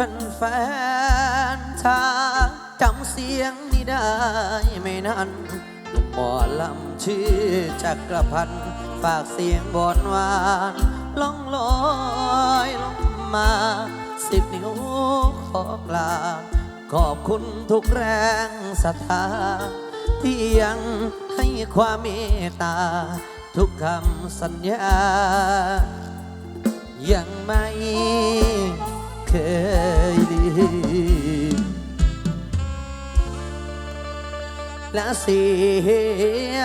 แฟนๆถ้าจำเสียงนี้ได้ไม่นานหนุ่มหมอลำชื่อจักรพันธ์ฝากเสียงบอนหวานล่องลอยลงมาสิบนิ้วขอกลาขอบคุณทุกแรงศรัทธาที่ยังให้ความเมตตา ทุกคำสัญญา ยังไม่ เคยลืมและเสีย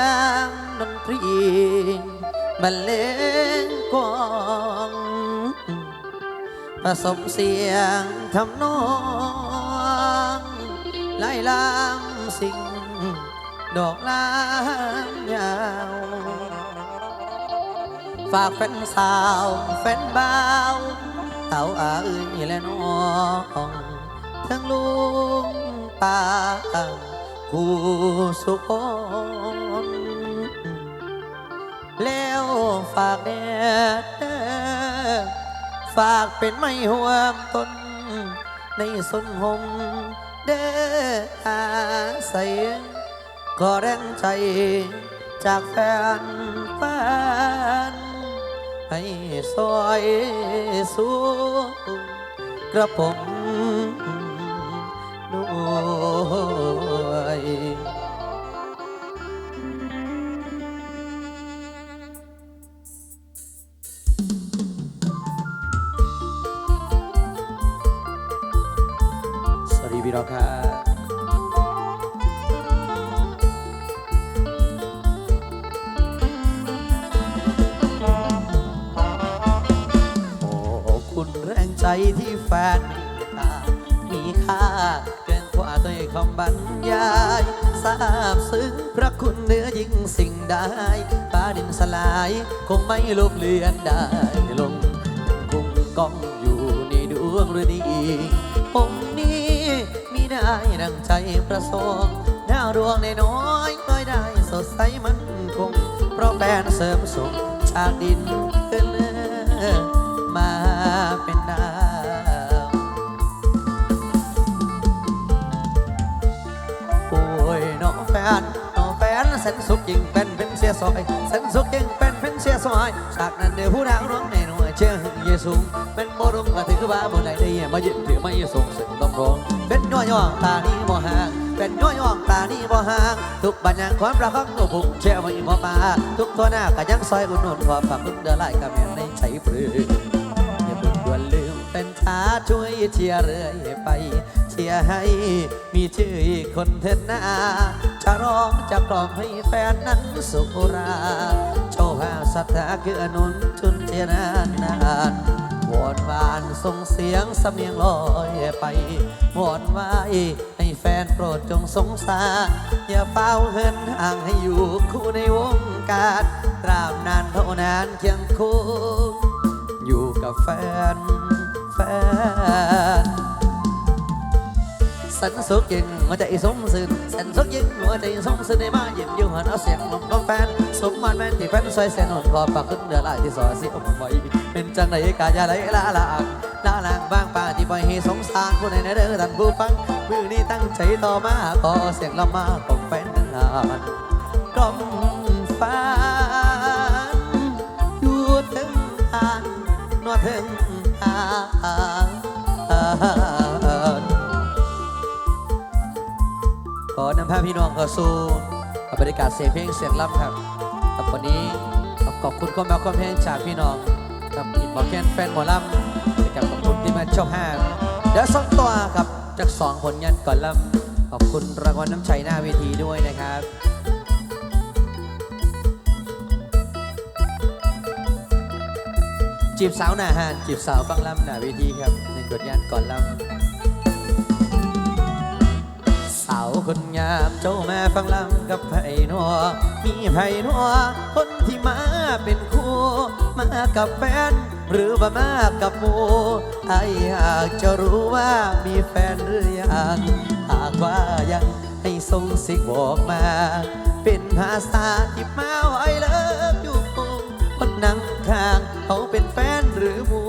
งดนตรีบรรเลงกลองผสมเสียงทำนองไล่ลำสิ่งดอกลางยาว ฝากแฟนสาว แฟนบ่าว เต่าอาเอ้ยและน้องทั้งลุงป้าผู้สุขนแล้วฝากแดดเด้อฝากเป็นไม่ห่วงตนในสนหมเด้ออาศัยก็แรงใจจากแฟนแฟน ให้ซอยสู้กระผมด้วยสวัสดีพี่น้องครับ ใจที่แฟนมีค่ามีค่าเกินกว่าตัวคำบรรยายทราบซึ้งพระคุณเหนือยิ่งสิ่งใดฟ้าดินสลาย คงไม่ลบเลือนได้ลงคงกองอยู่ในดวงฤดีองค์นี้มีได้ดังใจประสงค์ดาวดวงในน้อยน้อยได้สดใสมันคง เพราะแบนเสริมส่งจากดินขึ้นมาเป็นดา สนสุขยิ่งเป็นเป็นเสียซอยแสนสุขยิ่งเป็นเป็นเสียซอยจากนั้นเดี๋ยวผู้นางร้องในหน่วยเชื่อเยซูเป็นโมรุงก็ถือว่าบนไหนได้มายึดถือไม่ส่งสิ่งต้องร้องเป็นย่อยย่องตานี้บ่ห่างเป็นย่อยย่องตานี้บ่ห่างทุกบัญญัติความรักของตัวผมเชื่อไม่หมอปลาทุกตัวหน้าก็ยังซอยอุ่นนุ่นความฝักพึ่งเดือดไล่กับแม่ในใจปลือยาช่วยเชียร์เรื่อยไป เชียร์ให้มีชื่อคนเถิดนาจะร้องจะกล่อมให้แฟนนั้นสุขราโชว์หาศรัทธาคืออนุนชุนเจรนานนานวอนวานส่งเสียงสำเนียงลอยไปวอนไว้ให้แฟนโปรดจงสงสารอย่าเฝ้าเหินห่างให้อยู่คู่ในวงการตราบนานเท่านานเคียงคู่อยู่กับแฟน แฟนสันสุขยิ่งหัวใจสมสื่นสันสุขยิ่งหัวใจสมสื่นในมาเยี่ยมอยู่หันเอาเสียงลมของแฟนสมมันแม่นที่แฟนซอยเสียนนขอปากขึ้นเดือ ขออนนานกล่อมฟ้านอยู่ถึงทางนวดถึงทางขอนำพาพี่น้องเข้าสู่บรรยากาศเสียงเพลงเสียงล่ำครับครับวันนี้ขอบคุณความรักความเพลงจากพี่น้องกับมิดหมอแคนแฟนหมอลำและกับขอบคุณที่มาชมห้าเดี๋ยวส่งตัวครับจากสองผลงานก่อนลำขอบคุณรางวัลน้ำใจหน้าเวทีด้วยนะครับ จีบสาวหน้าหานจีบสาวฟังลำหน้าเวทีครับในบทงานก่อนลำสาวคนงามเจ้ามาฟังลำกับไผ่นัวมีไผ่นัวคนที่มาเป็นคู่มากับแฟนหรือว่ามากับหมูไออยากจะรู้ว่ามีแฟนหรือยังหากว่ายังให้ส่งสิ่งบอกมา เป็นภาษาที่มาไว้เลิฟอยู่คน ข้างเขาเป็นแฟนหรือมู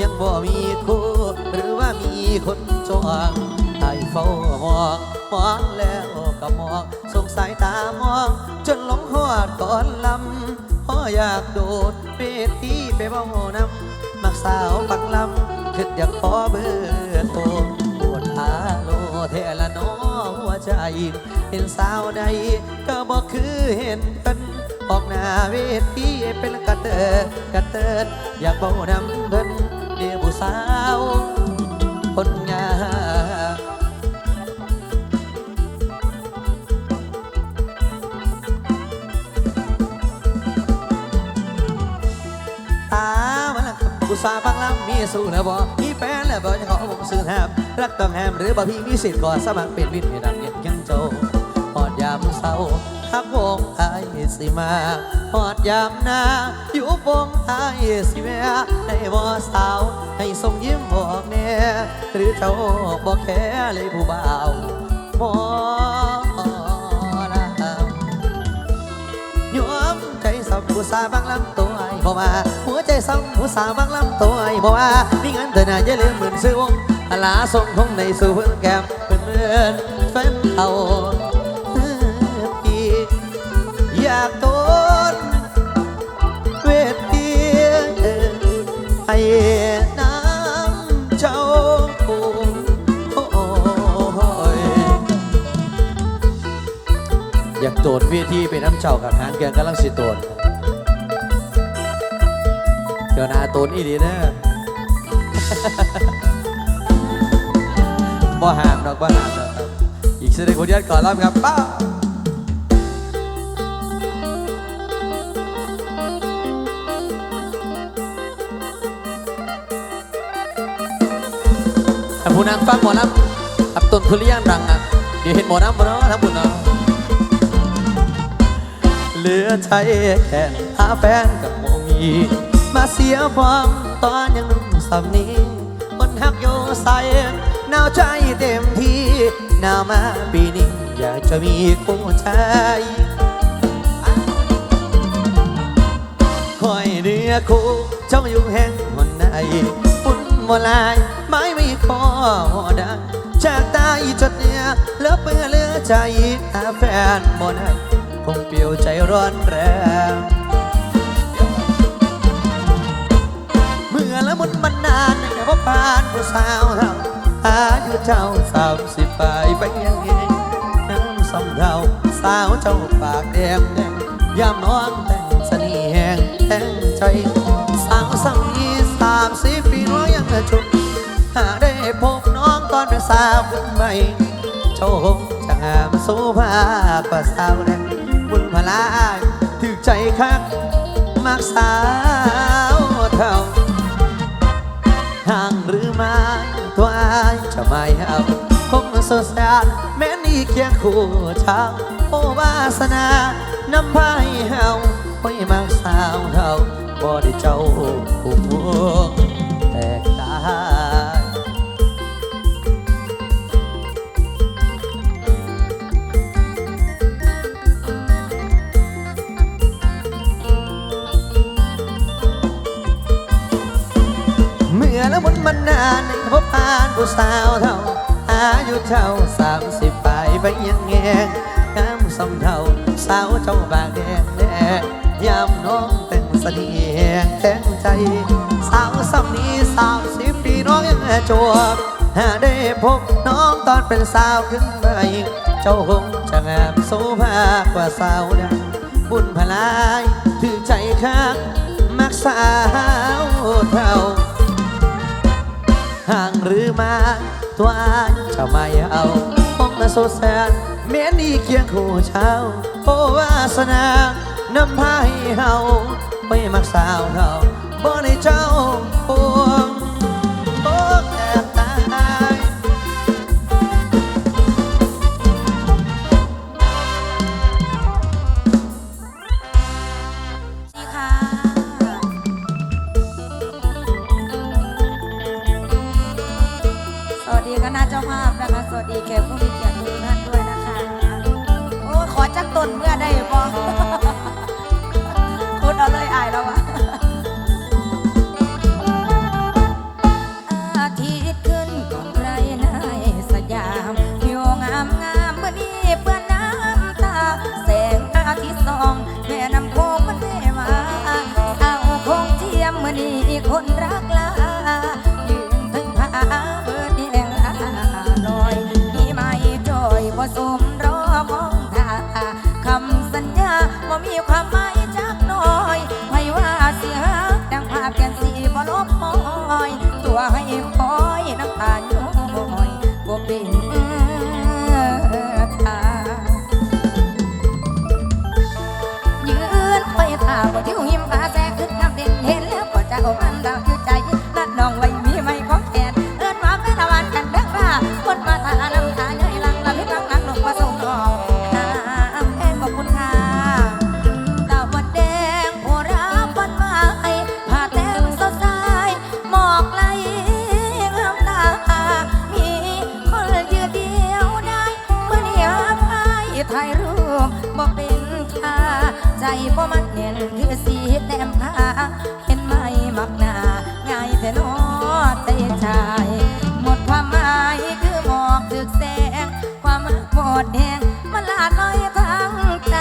ยังบ่มีคู่หรือว่ามีคนจองไอ้เฝ้ามองมองแล้วก็มองสงสายตามอง จนหลงหอดก่อนลำพออยากโดดเวทีไปเบ้านำมักสาวปักลำคิดอยากขอเบอร์โทรปวดฮาโลเทละน้อหัวใจ เห็นสาวใดก็บอกคือเห็นเพิ่น ออกหน้าเวทีเป็นกระเตอกระเติดอยากเบานำเพิ่นเดียวผู้สาว คนงามตามันละกุสาบังลำมีสู้แล้วบ่มีแฟนแล้วบ่จะขอผมซื้อแฮมรักต้องแฮมหรือบ่พี่มีสิทธิ์ก่อสมัครเป็นวินให้ดังเย็นยังโจามเศร้าทักวงไอายสิมาหอดยามหน้าอยู่วงไอายสิแม่ให้บ่สาว ให้ส่งยิ้มบอกแน่หรือเจ้าบ่แค่เลยผู้บ่าวหมอลำยอมใจสัมผู้สาวบางลำตัวไอ้บ่ว่าหัวใจสัมผู้สาวบางลำตัวไอ้บ่ว่ามีเงินเธอน่าอย่าลืมหมื่นซื้อวงลาส่งทงในสู่เพื่อนแก้มเป็นเพื่อนแฟนเอา เวทีเป็นน้ำเจ้ากับหางแกงกำลังสิโดดเดี๋ยวนาโตนอีดีนะบ่หางดอกบ่หางดอกครับอีกเสักหนึ่งคนยัดก่อนรับครับป้าถ้าผู้นางฟังหมอลำอับต้นทุเรียนดังอะเดี๋ยวเห็นหมอลำบ่เนาะทั้งบุญเนาะ เหลือใจแค่หาแฟนกับโมมี มาเสียความตอนยังหนุ่มสำนี้คนหักโยใส่หนาวใจเต็มที่หนาวมาปีนี้อยากจะมีคู่ใจคอยเนื้อคู่เจ้าอยู่แห่งคนไหนปุ่นบ่ลายไม้ไม่พอดังจากตายจดเนี่ยเลือเปื้อเหลือใจหาแฟนบ่ได้ คงเปลี่ยวใจร้อนแรงเมื่อละมุนมันนานแต่ว่าผ่านผู้สาวเท่าอายุเจ้าสามสิบปลายไปยังไงน้ำสำเทาสาวเจ้าปากแดงแดงยามน้องแต่งเสน่ห์แห่งแห่งใจสาวสามีสามสิบปีน้อยยังจุกหากได้พบน้องตอนเป็นสาวขึ้นใหม่โชคจะงา โซภากว่าสาวแดงบุญพลายถึกใจคักมักสาวเท่าห่างหรือมาตัวอายจะไม่เอาคงสดแสนแม้นี่เคียงคู่เช้าโอวาสนานำพายเฮาไว้มักสาวเท่าบ่ได้เจ้าผู้แตกตา ละมุนมันนานในพบผ่านผู้สาวเท่า อายุเท่าสามสิบปลายไปยังแงงงามสำเท่าสาวเจ้าบางแดงแดงยามน้องแต่งเสน่ห์แต่งใจ สาวสำนี้สาวสิบปีน้องยังจวบหาได้พบน้องตอนเป็นสาวขึ้นมาอีกเจ้าคงจะงามโซภากว่าสาวดัง บุญพลายถือใจข้างมักสาวเท่า ห่างหรือมาตัวอายจะไม่เอาคงมาโซแซนเม้นอีเคียงคู่เช้าโอวาสนานำพาให้เฮาไม่มักสาวเท่าบ่ในเจ้าโอ จะอกมันดาวอยู่ใจนัดน้องไว้มีไม่ของแขนเอิ้นว่าแม่ละวันกันเด้อว่าคนมาทาน้ำตาย่อยหลังละพิษรังนังลงมาส่งน้องน้ำแห้งขอบคุณค่ะตะวันแดงโหราวันไม้ผ้าแต้มสดใสหมอกไหลงามตามีคนยืนเดียวได้เมื่อนี้หาใครถ่ายรูปบ่เป็นท่าใจบ่มันเน่นคือสีแต้มผ้า ชาย หมดความหมายคือหมอกถึกแสง ความมืดหมดแดงมันลาดลอยทั้งใจ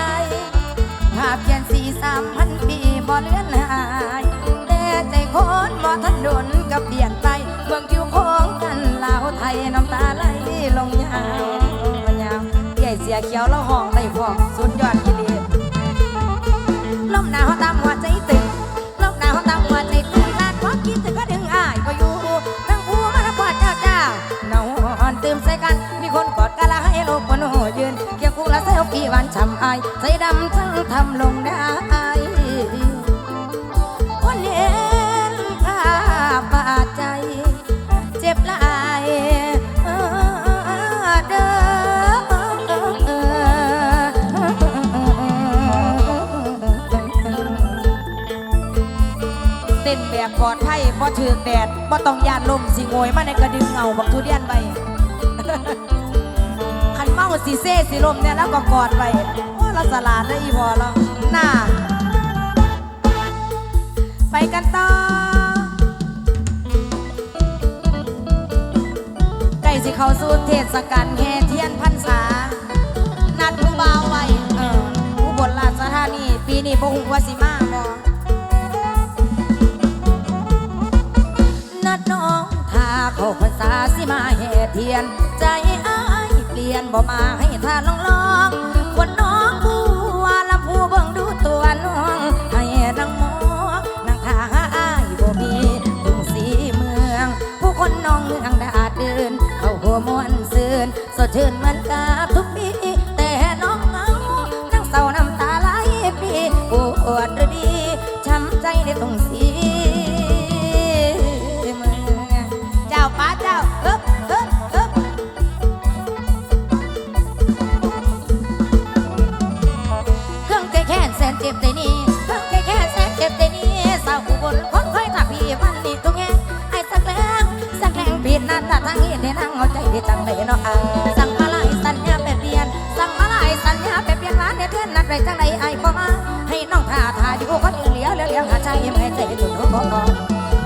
ภาพเขียนสี่สามพันปีบ่เลือนหายแต่ใจคนบ่ทันดนกับเปลี่ยนไปเมืองคิวของกันลาวไทยน้ำตาไหลลงยาวยาวใหญ่เสียเขียวแล้วห้องได้พอกสุดยอดกิเลสลมหนาวตามหัวใจตึง หวานฉ่ำอายใจดำทั้งทำลงได้คนเห็นภาพบาดใจ เจ็บลายเด้อเต้นแบบปลอดภัยบ่ถือแดดบ่ต้องยานลมสิโงยมาในกระดึงเงาบักทุเรียนไป สิเซ่สิลมเนี่ยแล้วก็กอดไปโอ้เราสลาดได้อีพอแล้วน่าไปกันต่อใกล้สิเข้าสู่เทศกาลแห่เทียนพรรษา นัดผู้บ่าวไว้เออผู้บนราชธานีปีนี้บ่ฮู้ว่าสิมาบ่นัดน้องถ้าเข้าพรรษาสิมาแห่เทียนใจอ้า เปลี่ยนบ่มาให้ท่าลองลองคนน้องผู้ว่าลำผู้เบิ่งดูตัวน้องให้รังมองนางทาหาอ้ายบ่มีกรุงสีเมือง ผู้คนน้องเมืองดาดเดิน เข้าหัวมวนซืนสดชื่นเหมือนกับ เอาใจได้จังเลยเนาะอะสั่งมาหลายสัญญาไปเปลี่ยน สั่งมาหลายสัญญาไปเปลี่ยนร้านเนี่ยเทือนนัดไปจังใดไอ้บ่มา ให้น้องท่าท่าอยู่คนอื่นเลี้ยวเลียวเลียวหาใจไมให้ใจจุดโอ้โห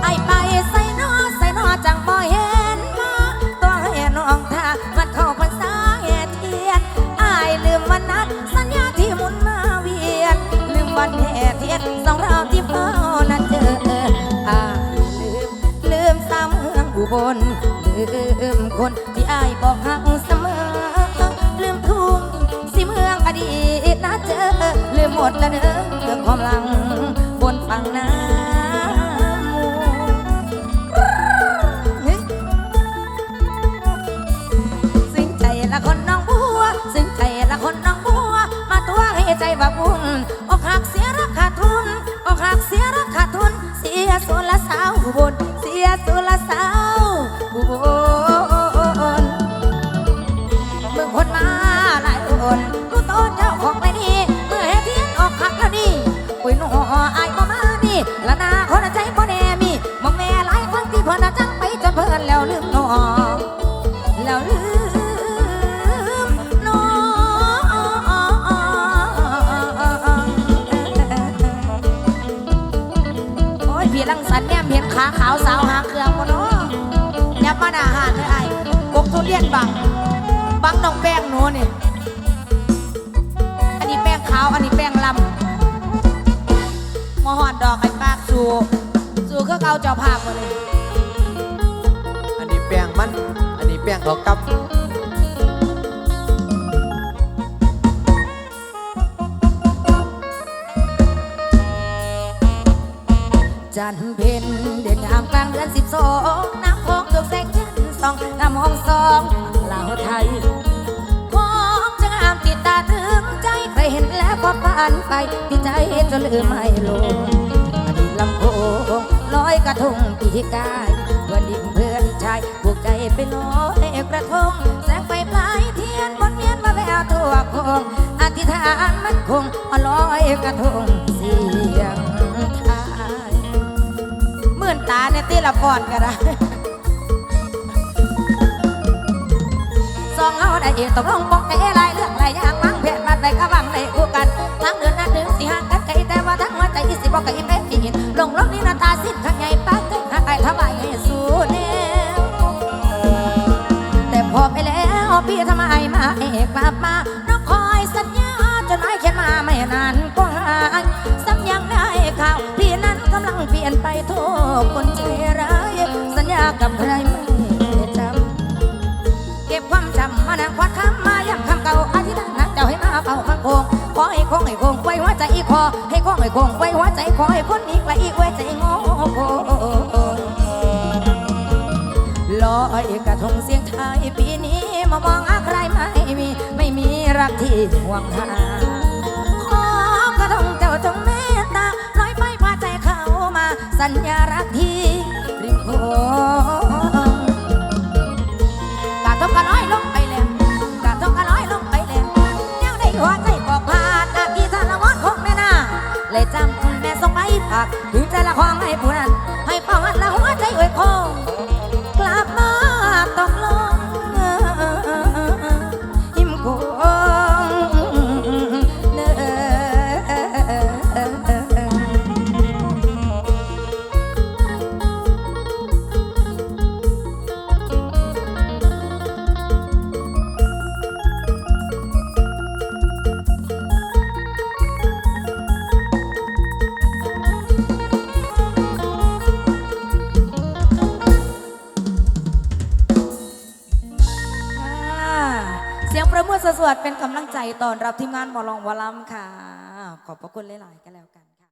ไอ้ไปใส่นอใส่นอจังบ่เห็นมาตัวให้น้องท่ามันเข้าพรรษาแห่เทียนไอ้ลืมวันนัดสัญญาที่มุนมาเวียนลืมวันแห่เทียนสองเราที่เฝ้านั้นเจออาลืมลืมสามเมืองอุบล ลืมคนที่อายบอกหักเสมอ ลืมทุ่งสิเมืองอดีตนะเจอลืมหมดแล้วเด้อความหลัง ทุเรียนบัง บังน้องแป้งหนูนี่ อันนี้แป้งขาว อันนี้แป้งลำมอหอดดอกไอ้ปากสูสูก็เกาเจ้าภาพมาเลยอันนี้แป้งมัน อันนี้แป้งเขากับจันเพ็ญเดินทางกลางเดือนสิบสองน้ำโขงตกแสงจันทร์ส องนำห้องสองลาวไทยของจะงามติดตาถึงใจใครเห็นแล้วก็ผ่านไปที่ใจจนลืมไม่ลงอดีตลำโพงลออยกระทงปีกายเพื่อนดิงเพื่อนชายผูกใจไปลอยกระทง แสงไฟปลายเทียนบนเวียนมาแววทั่วโคงอธิษฐานมันคงอาลอยกระทงเสียงทายหมื่นตาในตีละพรก็ได้ สองเฮาได้ตกลงบอกได้ลายเรื่องหลายอย่างวางแผนมาได้ก็วางได้คู่กันทั้งเดือนนั้นเดือนสิห่างกันไกลแต่ว่าทั้งหัวใจสิบอกไกลเป็นปีนลงลงนี่หน้าตาสิ้นข้างใหญ่ปากเกินหาไอ้ทำไมให้สู้แนวแต่พอไปแล้วพี่ทำไมมาเอกกลับมาน้องคอยสัญญาจนหมายเขียนมาไม่นานก็หาซ้ำยังได้ข่าวพี่นั้นกำลังเปลี่ยนไปทุกคนใจร้าย ให้คงให้คงไว้หัวใจคอให้คงให้คงไว้หัวใจขอให้คนอีกไว้อีกไว้ใจโง่โลอยกระทงเสียงไทยปีนี้มามองหาใครไม่มีไม่มีรักที่ห่วงหาขอกระทงเจ้าจงเมตตาลอยไปพาใจเข้ามา สัญญารักที่ริมโข ส่งไปฝากถึงใจละความให้ผู้นั้นให้ความอันละหัวใจอวยพร ตอนรับทีมงานหมอลองวอลลัมค่ะ ขอบพระคุณหลาย ๆ กันแล้ว